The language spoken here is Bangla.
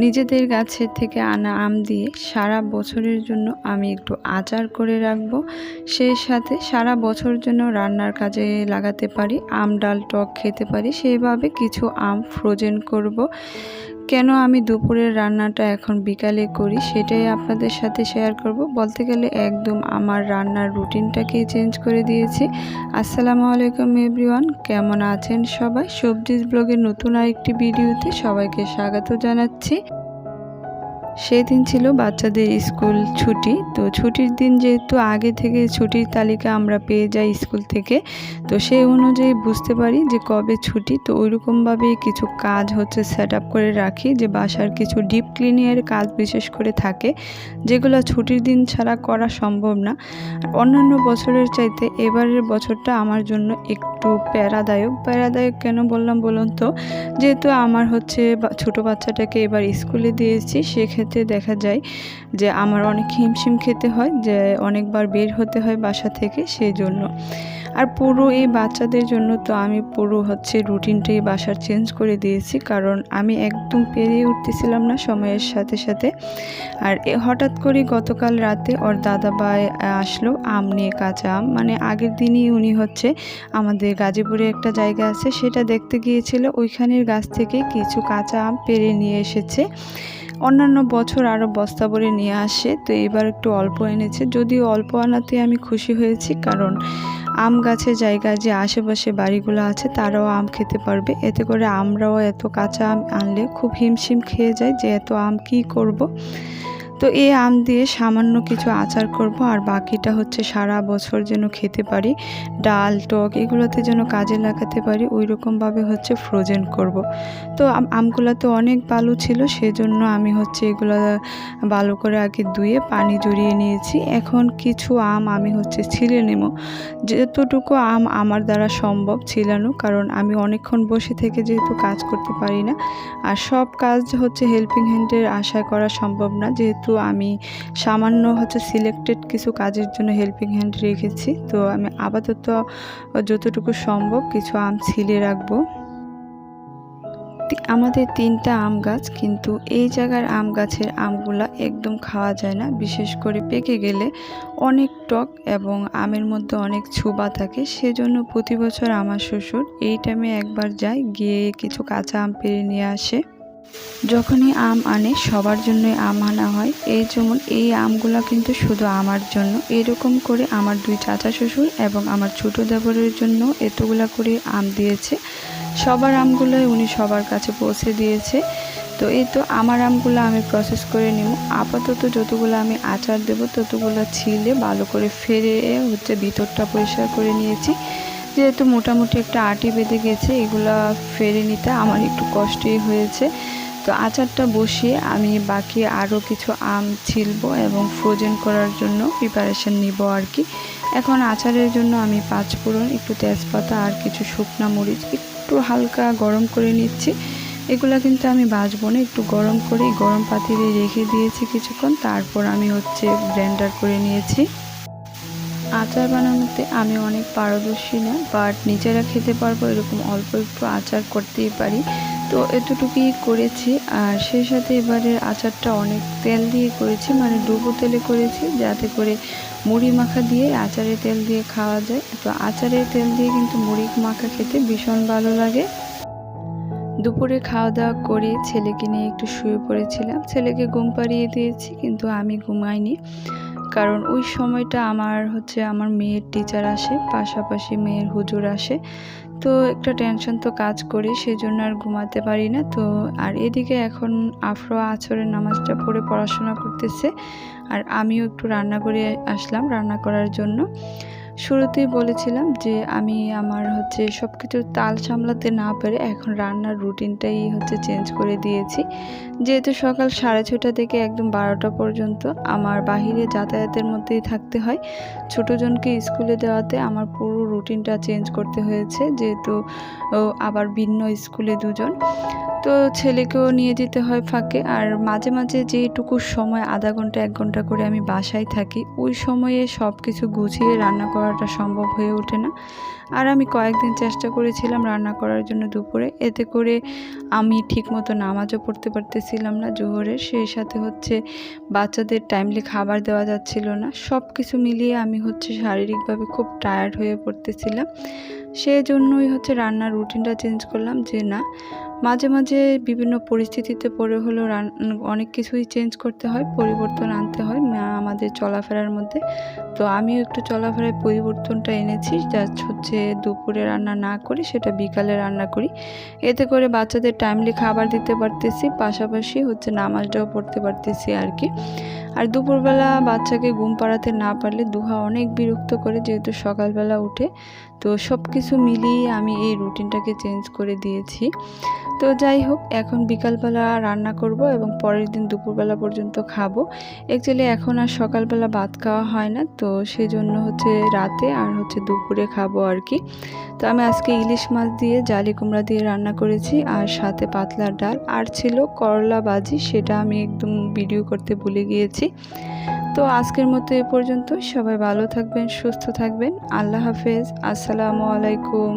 নিজেদের গাছের থেকে আনা আম দিয়ে সারা বছরের জন্য আমি একটু আচার করে রাখব সেই সাথে সারা বছর জন্য রান্নার কাজে লাগাতে পারি, আম, ডাল, টক খেতে পারি সেইভাবে কিছু আম ফ্রোজেন করব। কেন আমি দুপুরের রান্নাটা এখন বিকালে করি সেটাই আপনাদের সাথে শেয়ার করব। বলতে গেলে একদম আমার রান্নার রুটিনটাকে চেঞ্জ করে দিয়েছি। আসসালামু আলাইকুম এভরিওয়ান কেমন আছেন সবাই? সবজিজ ব্লগের নতুন আরেকটি ভিডিওতে সবাইকে স্বাগত জানাচ্ছি। সেই দিন ছিল বাচ্চাদের স্কুল ছুটি, তো ছুটির দিন যেহেতু আগে থেকে ছুটির তালিকা আমরা পেয়ে যাই স্কুল থেকে, তো সেই অনুযায়ী বুঝতে পারি যে কবে ছুটি। তো ওইরকমভাবেই কিছু কাজ হচ্ছে সেট আপ করে রাখি যে বাসার কিছু ডিপ ক্লিনিংয়ের কাজ বিশেষ করে থাকে, যেগুলো ছুটির দিন ছাড়া করা সম্ভব না। অন্যান্য বছরের চাইতে এবারের বছরটা আমার জন্য একটু প্যারাদায়ক। প্যারাদায়ক কেন বললাম বলুন তো? যেহেতু আমার হচ্ছে ছোট বাচ্চাটাকে এবার স্কুলে দিয়েছি, সেক্ষেত্রে ক্ষেত্রে দেখা যায় যে আমার অনেক হিমশিম খেতে হয়, যে অনেকবার বের হতে হয় বাসা থেকে সেই জন্য আর পুরো এই বাচ্চাদের জন্য তো আমি পুরো হচ্ছে রুটিনটাই বাসার চেঞ্জ করে দিয়েছি, কারণ আমি একদম পেরিয়ে উঠতেছিলাম না সময়ের সাথে সাথে। আর এ হঠাৎ করে গতকাল রাতে ওর দাদাভাই আসলো, আম নিয়ে কাঁচা আম। মানে আগের দিনই উনি হচ্ছে আমাদের গাজীপুরে একটা জায়গা আছে, সেটা দেখতে গিয়েছিল। ওইখানের গাছ থেকে কিছু কাঁচা আম পেরে নিয়ে এসেছে। অন্যান্য বছর আরও বস্তা ভরে নিয়ে আসে, তো এবার একটু অল্প এনেছে যদি অল্প আনাতে আমি খুশি হয়েছি, কারণ আম গাছের জায়গায় যে আশেপাশে বাড়িগুলো আছে, তারাও আম খেতে পারবে এতে করে আমরাও এত কাঁচা আম আনলে খুব হিমশিম খেয়ে যায় যে এত আম কি করব। তো এই আম দিয়ে সামান্য কিছু আচার করব, আর বাকিটা হচ্ছে সারা বছর যেন খেতে পারি। ডাল, টক এগুলোতে যেন কাজে লাগাতে পারি ওই রকমভাবে হচ্ছে ফ্রোজেন করব। তো আমগুলো তো অনেক বালু ছিল, সেজন্য আমি হচ্ছে এগুলো ভালো করে আগে ধুয়ে পানি জড়িয়ে নিয়েছি। এখন কিছু আম আমি হচ্ছে ছিলে নেব। যতটুকু আম আমার দ্বারা সম্ভব ছিলানো, কারণ আমি অনেকক্ষণ বসে থেকে যেহেতু কাজ করতে পারি না। আর সব কাজ হচ্ছে হেল্পিং হ্যান্ডের আশায় করা সম্ভব না, যেহেতু আমি সামান্য হচ্ছে সিলেক্টেড কিছু কাজের জন্য হেল্পিং হ্যান্ড রেখেছি, তো আমি আপাতত যতটুকু সম্ভব কিছু আম ছিলে রাখব। আমাদের তিনটা আম গাছ, কিন্তু এই জায়গার আম গাছের আমগুলা একদম খাওয়া যায় না, বিশেষ করে পেকে গেলে অনেক টক এবং আমের মধ্যে অনেক ছুবা থাকে, সেজন্য প্রতি বছর আমার শ্বশুর এই টাইমে একবার যায় গিয়ে কিছু কাঁচা আম পেরে নিয়ে আসে। যখনই আম আনে, সবার জন্যই আম আনা হয়। এই যেমন এই আমগুলো কিন্তু শুধু আমার জন্য। এরকম করে আমার দুই চাচা শ্বশুর এবং আমার ছোটো দেবরের জন্য এতগুলা করে আম দিয়েছে। সবার আমগুলোই উনি সবার কাছে পৌঁছে দিয়েছে। তো এই তো আমার আমগুলো আমি প্রসেস করে নেব। আপাতত যতগুলো আমি আচার দেব, ততগুলো ছিলে ভালো করে ফেরে হচ্ছে ভিতরটা পরিষ্কার করে নিয়েছি। যেহেতু মোটামুটি একটা আটি বেঁধে গেছে, এগুলো ফেরে নিতে আমার একটু কষ্টই হয়েছে। তো আচারটা বসিয়ে আমি বাকি আরও কিছু আম ছিলবো এবং ফ্রোজেন করার জন্য প্রিপারেশন নিব আর কি। এখন আচারের জন্য আমি পাঁচফোড়ন একটু তেজপাতা আর কিছু শুকনা মরিচ, একটু হালকা গরম করে নিচ্ছি। এগুলো কিন্তু আমি বাজবো না, একটু গরম করে গরম পাতিলে রেখে দিয়েছি কিছুক্ষণ, তারপর আমি হচ্ছে ব্লেন্ডার করে নিয়েছি। আচার বানানোতে আমি অনেক পারদর্শী না বাট নিজেরা খেতে পারব এরকম অল্প একটু আচার করতেই পারি। তো এতটুকুই করেছি, আর সেই সাথে এবারের আচারটা অনেক তেল দিয়ে করেছি মানে ডুবো তেলে করেছি, যাতে করে মুড়ি মাখা দিয়ে আচারের তেল দিয়ে খাওয়া যায়। তো আচারের তেল দিয়ে কিন্তু মুড়ি মাখা খেতে ভীষণ ভালো লাগে। দুপুরে খাওয়া দাওয়া করে ছেলেকে নিয়ে একটু শুয়ে পড়েছিলাম। ছেলেকে ঘুম পাড়িয়ে দিয়েছি, কিন্তু আমি ঘুমাইনি। কারণ ওই সময়টা আমার হচ্ছে আমার মেয়ের টিচার আসে পাশাপাশি মেয়ের হুজুর আসে। তো একটা টেনশন তো কাজ করি সেই জন্য আর ঘুমাতে পারি না। তো আর এদিকে এখন আফরো আছরের নামাজটা পড়ে পড়াশোনা করতেছে। আর আমিও একটু রান্না করে আসলাম রান্না করার জন্য। শুরুতেই বলেছিলাম যে আমি আমার হচ্ছে সব কিছু তাল সামলাতে না পেরে এখন রান্নার রুটিনটাই হচ্ছে চেঞ্জ করে দিয়েছি। যেহেতু সকাল সাড়ে ছটা থেকে একদম বারোটা পর্যন্ত আমার বাহিরে যাতায়াতের মধ্যেই থাকতে হয়। ছোটোজনকে স্কুলে দেওয়াতে আমার পুরো রুটিনটা চেঞ্জ করতে হয়েছে। যেহেতু আবার ভিন্ন স্কুলে দুজন, তো ছেলেকেও নিয়ে যেতে হয় ফাঁকে। আর মাঝে মাঝে যেটুকু সময়, আধা ঘণ্টা, এক ঘণ্টা করে আমি বাসায় থাকি, ওই সময়ে সব কিছু গুছিয়ে রান্না করাটা সম্ভব হয়ে ওঠে না। আর আমি কয়েকদিন চেষ্টা করেছিলাম রান্না করার জন্য দুপুরে, এতে করে আমি ঠিকমতো নামাজও পড়তে পারতেছিলাম না জোহরের। সেই সাথে হচ্ছে বাচ্চাদের টাইমলি খাবার দেওয়া যাচ্ছিল না। সব কিছু মিলিয়ে আমি হচ্ছে শারীরিকভাবে খুব টায়ার্ড হয়ে পড়তেছিলাম। সেই জন্যই হচ্ছে রান্নার রুটিনটা চেঞ্জ করলাম যে না, মাঝে মাঝে বিভিন্ন পরিস্থিতিতে পড়ে হলেও অনেক কিছুই চেঞ্জ করতে হয়, পরিবর্তন আনতে হয় আমাদের চলাফেরার মধ্যে। তো আমিও একটু চলাফেরায় পরিবর্তনটা এনেছি যা হচ্ছে দুপুরে রান্না না করি, সেটা বিকালে রান্না করি। এতে করে বাচ্চাদের টাইমলি খাবার দিতে পারতেছি, পাশাপাশি হচ্ছে নামাজটাও পড়তে পারতেছি আর কি। আর দুপুরবেলা বাচ্চাকে ঘুম পাড়াতে না পারলে দুহা অনেক বিরক্ত করে, যেহেতু সকালবেলা উঠে। তো সব কিছু মিলিয়ে আমি এই রুটিনটাকে চেঞ্জ করে দিয়েছি। তো যাই হোক, এখন বিকালবেলা রান্না করব এবং পরের দিন দুপুরবেলা পর্যন্ত খাব। অ্যাকচুয়ালি এখন আর সকালবেলা ভাত খাওয়া হয় না, তো সেই জন্য হচ্ছে রাতে আর হচ্ছে দুপুরে খাব আর কি। তো আমি আজকে ইলিশ মাছ দিয়ে জালি কুমড়া দিয়ে রান্না করেছি আর সাথে পাতলার ডাল। আর ছিল করলা বাজি সেটা আমি একদম ভিডিও করতে ভুলে গিয়েছি। তো আজকের মতো এ পর্যন্ত সবাই ভালো থাকবেন সুস্থ থাকবেন। আল্লাহ হাফেজ। আসসালামু আলাইকুম।